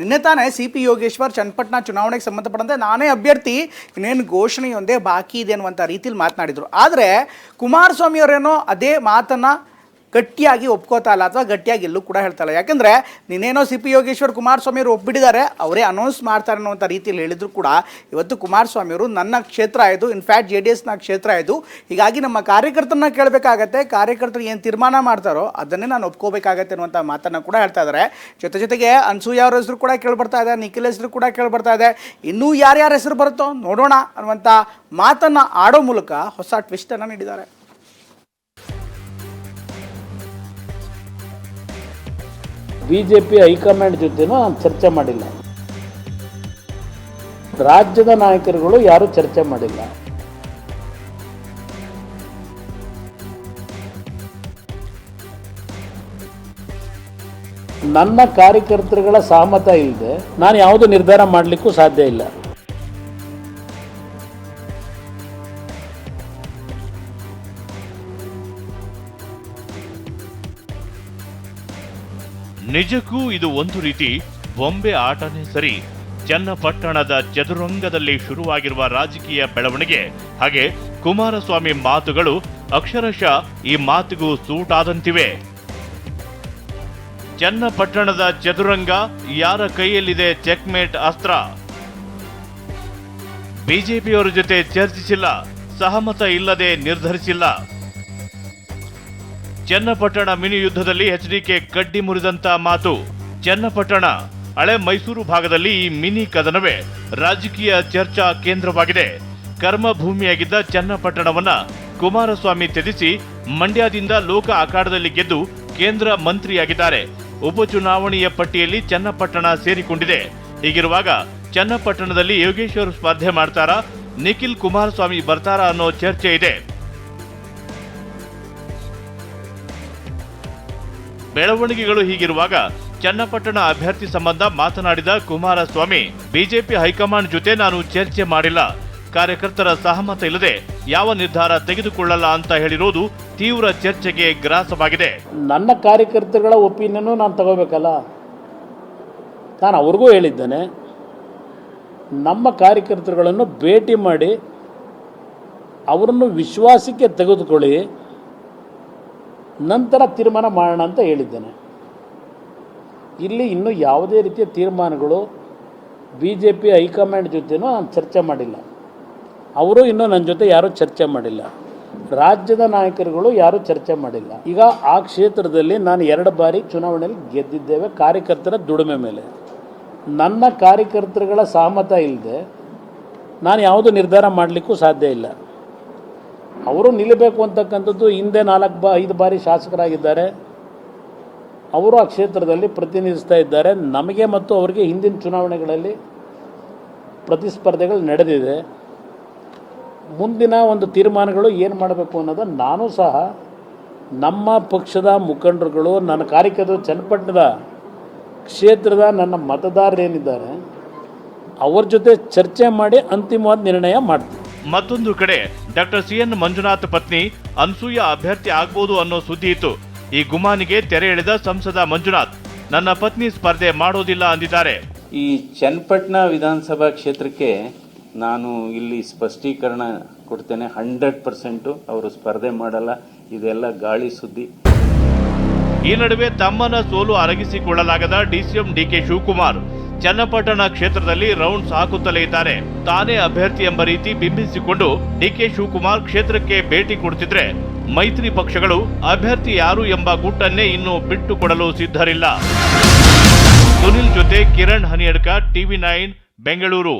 ನಿನ್ನೆ ತಾನೇ C P Yogeshwar Channapatna ಚುನಾವಣೆಗೆ ಸಂಬಂಧಪಟ್ಟಂತೆ ನಾನೇ ಅಭ್ಯರ್ಥಿ, ಇನ್ನೇನು ಘೋಷಣೆಯೊಂದೇ ಬಾಕಿ ಇದೆ ಅನ್ನುವಂಥ ರೀತಿಯಲ್ಲಿ ಮಾತನಾಡಿದರು. ಆದರೆ ಕುಮಾರಸ್ವಾಮಿ ಅವರೇನೋ ಅದೇ ಮಾತನ್ನು ಗಟ್ಟಿಯಾಗಿ ಇಲ್ಲ ಅಥವಾ ಗಟ್ಟಿಯಾಗಿ ಎಲ್ಲೂ ಕೂಡ ಹೇಳ್ತಾ ಇಲ್ಲ. ಯಾಕಂದರೆ ನಿನ್ನೇನೋ ಸಿ ಪಿ ಯೋಗೇಶ್ವರ್ ಕುಮಾರಸ್ವಾಮಿ ಅವರು ಒಪ್ಪಿಟ್ಟಿದ್ದಾರೆ ಅವರೇ ಅನೌನ್ಸ್ ಮಾಡ್ತಾರೆ ಅನ್ನೋಂಥ ರೀತಿಯಲ್ಲಿ ಹೇಳಿದ್ರು ಕೂಡ ಇವತ್ತು ಕುಮಾರಸ್ವಾಮಿ ಅವರು ನನ್ನ ಕ್ಷೇತ್ರ ಇದು ಇನ್ಫ್ಯಾಕ್ಟ್ ಜೆ ಡಿ ಎಸ್ನ ಕ್ಷೇತ್ರ ಆಯಿತು ಹೀಗಾಗಿ ನಮ್ಮ ಕಾರ್ಯಕರ್ತರನ್ನ ಕೇಳಬೇಕಾಗತ್ತೆ. ಕಾರ್ಯಕರ್ತರು ಏನು ತೀರ್ಮಾನ ಮಾಡ್ತಾರೋ ಅದನ್ನೇ ನಾನು ಒಪ್ಕೋಬೇಕಾಗತ್ತೆ ಅನ್ನುವಂಥ ಮಾತನ್ನು ಕೂಡ ಹೇಳ್ತಾ ಇದ್ದಾರೆ. ಜೊತೆ ಜೊತೆಗೆ ಅನ್ಸೂಯ ಅವರ ಹೆಸರು ಕೂಡ ಕೇಳ್ಬರ್ತಾ ಇದೆ, ನಿಖಿಲ್ ಹೆಸರು ಕೂಡ ಕೇಳ್ಬರ್ತಾ ಇದೆ. ಇನ್ನೂ ಯಾರ್ಯಾರ ಹೆಸರು ಬರುತ್ತೋ ನೋಡೋಣ ಅನ್ನುವಂಥ ಮಾತನ್ನು ಆಡೋ ಮೂಲಕ ಹೊಸ ಟ್ವಿಸ್ಟನ್ನು ನೀಡಿದ್ದಾರೆ. ಬಿ ಜೆ ಪಿ ಹೈಕಮಾಂಡ್ ಜೊತೆನೂ ನಾನು ಚರ್ಚೆ ಮಾಡಿಲ್ಲ. ರಾಜ್ಯದ ನಾಯಕರುಗಳು ಯಾರೂ ಚರ್ಚೆ ಮಾಡಿಲ್ಲ. ನನ್ನ ಕಾರ್ಯಕರ್ತರುಗಳ ಸಹಮತ ಇಲ್ಲದೆ ನಾನು ಯಾವುದು ನಿರ್ಧಾರ ಮಾಡಲಿಕ್ಕೂ ಸಾಧ್ಯ ಇಲ್ಲ. ನಿಜಕ್ಕೂ ಇದು ಒಂದು ರೀತಿ ಬೊಂಬೆ ಆಟನೇ ಸರಿ. ಚನ್ನಪಟ್ಟಣದ ಚದುರಂಗದಲ್ಲಿ ಶುರುವಾಗಿರುವ ರಾಜಕೀಯ ಬೆಳವಣಿಗೆ ಹಾಗೆ ಕುಮಾರಸ್ವಾಮಿ ಮಾತುಗಳು ಅಕ್ಷರಶಃ ಈ ಮಾತಿಗೂ ಸೂಟಾದಂತಿವೆ. ಚನ್ನಪಟ್ಟಣದ ಚದುರಂಗ ಯಾರ ಕೈಯಲ್ಲಿದೆ ಚೆಕ್ಮೇಟ್ ಅಸ್ತ್ರ? ಬಿಜೆಪಿಯವರ ಜೊತೆ ಚರ್ಚಿಸಿಲ್ಲ, ಸಹಮತ ಇಲ್ಲದೆ ನಿರ್ಧರಿಸಿಲ್ಲ. ಚನ್ನಪಟ್ಟಣ ಮಿನಿ ಯುದ್ಧದಲ್ಲಿ ಎಚ್ಡಿಕೆ ಕಡ್ಡಿ ಮುರಿದಂತ ಮಾತು. ಚನ್ನಪಟ್ಟಣ, ಹಳೆ ಮೈಸೂರು ಭಾಗದಲ್ಲಿ ಈ ಮಿನಿ ಕದನವೇ ರಾಜಕೀಯ ಚರ್ಚಾ ಕೇಂದ್ರವಾಗಿದೆ. ಕರ್ಮಭೂಮಿಯಾಗಿದ್ದ ಚನ್ನಪಟ್ಟಣವನ್ನ ಕುಮಾರಸ್ವಾಮಿ ತ್ಯಜಿಸಿ ಮಂಡ್ಯದಿಂದ ಲೋಕ ಅಖಾಡದಲ್ಲಿ ಗೆದ್ದು ಕೇಂದ್ರ ಮಂತ್ರಿಯಾಗಿದ್ದಾರೆ. ಉಪಚುನಾವಣೆಯ ಪಟ್ಟಿಯಲ್ಲಿ ಚನ್ನಪಟ್ಟಣ ಸೇರಿಕೊಂಡಿದೆ. ಹೀಗಿರುವಾಗ ಚನ್ನಪಟ್ಟಣದಲ್ಲಿ ಯೋಗೇಶ್ವರ್ ಸ್ಪರ್ಧೆ ಮಾಡ್ತಾರಾ, ನಿಖಿಲ್ ಕುಮಾರಸ್ವಾಮಿ ಬರ್ತಾರಾ ಅನ್ನೋ ಚರ್ಚೆ ಇದೆ. ಬೆಳವಣಿಗೆಗಳು ಹೀಗಿರುವಾಗ ಚನ್ನಪಟ್ಟಣ ಅಭ್ಯರ್ಥಿ ಸಂಬಂಧ ಮಾತನಾಡಿದ ಕುಮಾರಸ್ವಾಮಿ, ಬಿಜೆಪಿ ಹೈಕಮಾಂಡ್ ಜೊತೆ ನಾನು ಚರ್ಚೆ ಮಾಡಿಲ್ಲ. ಕಾರ್ಯಕರ್ತರ ಸಹಮತ ಇಲ್ಲದೆ ಯಾವ ನಿರ್ಧಾರ ತೆಗೆದುಕೊಳ್ಳಲ್ಲ ಅಂತ ಹೇಳಿರೋದು ತೀವ್ರ ಚರ್ಚೆಗೆ ಗ್ರಾಸವಾಗಿದೆ. ನನ್ನ ಕಾರ್ಯಕರ್ತರುಗಳ ಒಪಿನಿಯನ್ನು ನಾನು ತಗೋಬೇಕಲ್ಲ? ನಾನು ಅವ್ರಿಗೂ ಹೇಳಿದ್ದೇನೆ, ನಮ್ಮ ಕಾರ್ಯಕರ್ತರುಗಳನ್ನು ಭೇಟಿ ಮಾಡಿ ಅವರನ್ನು ವಿಶ್ವಾಸಕ್ಕೆ ತೆಗೆದುಕೊಳ್ಳಿ. ನಂತರ ತೀರ್ಮಾನ ಮಾಡೋಣ ಅಂತ ಹೇಳಿದ್ದೇನೆ. ಇಲ್ಲಿ ಇನ್ನೂ ಯಾವುದೇ ರೀತಿಯ ತೀರ್ಮಾನಗಳು ಬಿ ಜೆ ಪಿ ಹೈಕಮಾಂಡ್ ಜೊತೆನೂ ನಾನು ಚರ್ಚೆ ಮಾಡಿಲ್ಲ. ಅವರು ಇನ್ನೂ ನನ್ನ ಜೊತೆ ಯಾರೂ ಚರ್ಚೆ ಮಾಡಿಲ್ಲ. ರಾಜ್ಯದ ನಾಯಕರುಗಳು ಯಾರೂ ಚರ್ಚೆ ಮಾಡಿಲ್ಲ. ಈಗ ಆ ಕ್ಷೇತ್ರದಲ್ಲಿ ನಾನು ಎರಡು ಬಾರಿ ಚುನಾವಣೆಯಲ್ಲಿ ಗೆದ್ದಿದ್ದೇವೆ, ಕಾರ್ಯಕರ್ತರ ದುಡಿಮೆ ಮೇಲೆ. ನನ್ನ ಕಾರ್ಯಕರ್ತರುಗಳ ಸಹಮತ ಇಲ್ಲದೆ ನಾನು ಯಾವುದು ನಿರ್ಧಾರ ಮಾಡಲಿಕ್ಕೂ ಸಾಧ್ಯ ಇಲ್ಲ. ಅವರು ನಿಲ್ಲಬೇಕು ಅಂತಕ್ಕಂಥದ್ದು ಹಿಂದೆ ನಾಲ್ಕು ಬಾ, ಐದು ಬಾರಿ ಶಾಸಕರಾಗಿದ್ದಾರೆ. ಅವರು ಆ ಕ್ಷೇತ್ರದಲ್ಲಿ ಪ್ರತಿನಿಧಿಸ್ತಾ ಇದ್ದಾರೆ. ನಮಗೆ ಮತ್ತು ಅವರಿಗೆ ಹಿಂದಿನ ಚುನಾವಣೆಗಳಲ್ಲಿ ಪ್ರತಿಸ್ಪರ್ಧೆಗಳು ನಡೆದಿದೆ. ಮುಂದಿನ ಒಂದು ತೀರ್ಮಾನಗಳು ಏನು ಮಾಡಬೇಕು ಅನ್ನೋದು ನಾನು ಸಹ ನಮ್ಮ ಪಕ್ಷದ ಮುಖಂಡರುಗಳು, ನನ್ನ ಕಾರ್ಯಕರ್ತರು ಚನ್ನಪಟ್ಟಣದ ಕ್ಷೇತ್ರದ ನನ್ನ ಮತದಾರರೇನಿದ್ದಾರೆ ಅವ್ರ ಜೊತೆ ಚರ್ಚೆ ಮಾಡಿ ಅಂತಿಮವಾದ ನಿರ್ಣಯ ಮಾಡ್ತೀನಿ ಮತ್ತೊಂದು ಕಡೆ ಡಾಕ್ಟರ್ ಸಿ ಎನ್ ಮಂಜುನಾಥ್ ಪತ್ನಿ ಅನ್ಸೂಯ ಅಭ್ಯರ್ಥಿ ಆಗ್ಬೋದು ಅನ್ನೋ ಸುದ್ದಿ ಇತ್ತು. ಈ ಗುಮಾನಿಗೆ ತೆರೆ ಎಳೆದ ಸಂಸದ ಮಂಜುನಾಥ್, ನನ್ನ ಪತ್ನಿ ಸ್ಪರ್ಧೆ ಮಾಡೋದಿಲ್ಲ ಅಂದಿದ್ದಾರೆ. ಈ ಚನ್ನಪಟ್ಟಣ ವಿಧಾನಸಭಾ ಕ್ಷೇತ್ರಕ್ಕೆ ನಾನು ಇಲ್ಲಿ ಸ್ಪಷ್ಟೀಕರಣ ಕೊಡ್ತೇನೆ. ಹಂಡ್ರೆಡ್ ಪರ್ಸೆಂಟು ಅವರು ಸ್ಪರ್ಧೆ ಮಾಡಲ್ಲ. ಇದೆಲ್ಲ ಗಾಳಿ ಸುದ್ದಿ. ಈ ನಡುವೆ ತಮ್ಮನ ಸೋಲು ಅರಗಿಸಿಕೊಳ್ಳಲಾಗದ ಡಿಸಿಎಂ ಡಿಕೆ ಶಿವಕುಮಾರ್ ಚನ್ನಪಟ್ಟಣ ಕ್ಷೇತ್ರದಲ್ಲಿ ರೌಂಡ್ಸ್ ಹಾಕುತ್ತಲೇ ಇದ್ದಾರೆ. ತಾನೇ ಅಭ್ಯರ್ಥಿ ಎಂಬ ರೀತಿ ಬಿಂಬಿಸಿಕೊಂಡು ಡಿಕೆ ಶಿವಕುಮಾರ್ ಕ್ಷೇತ್ರಕ್ಕೆ ಭೇಟಿ ಕೊಡುತ್ತಿದ್ರೆ ಮೈತ್ರಿ ಪಕ್ಷಗಳು ಅಭ್ಯರ್ಥಿ ಯಾರು ಎಂಬ ಗುಟ್ಟನ್ನೇ ಇನ್ನೂ ಬಿಟ್ಟುಕೊಡಲು ಸಿದ್ಧರಿಲ್ಲ. ಸುನಿಲ್ ಜೊತೆ ಕಿರಣ್ ಹನಿಯಡ್ಕ, ಟಿವಿ ನೈನ್, ಬೆಂಗಳೂರು.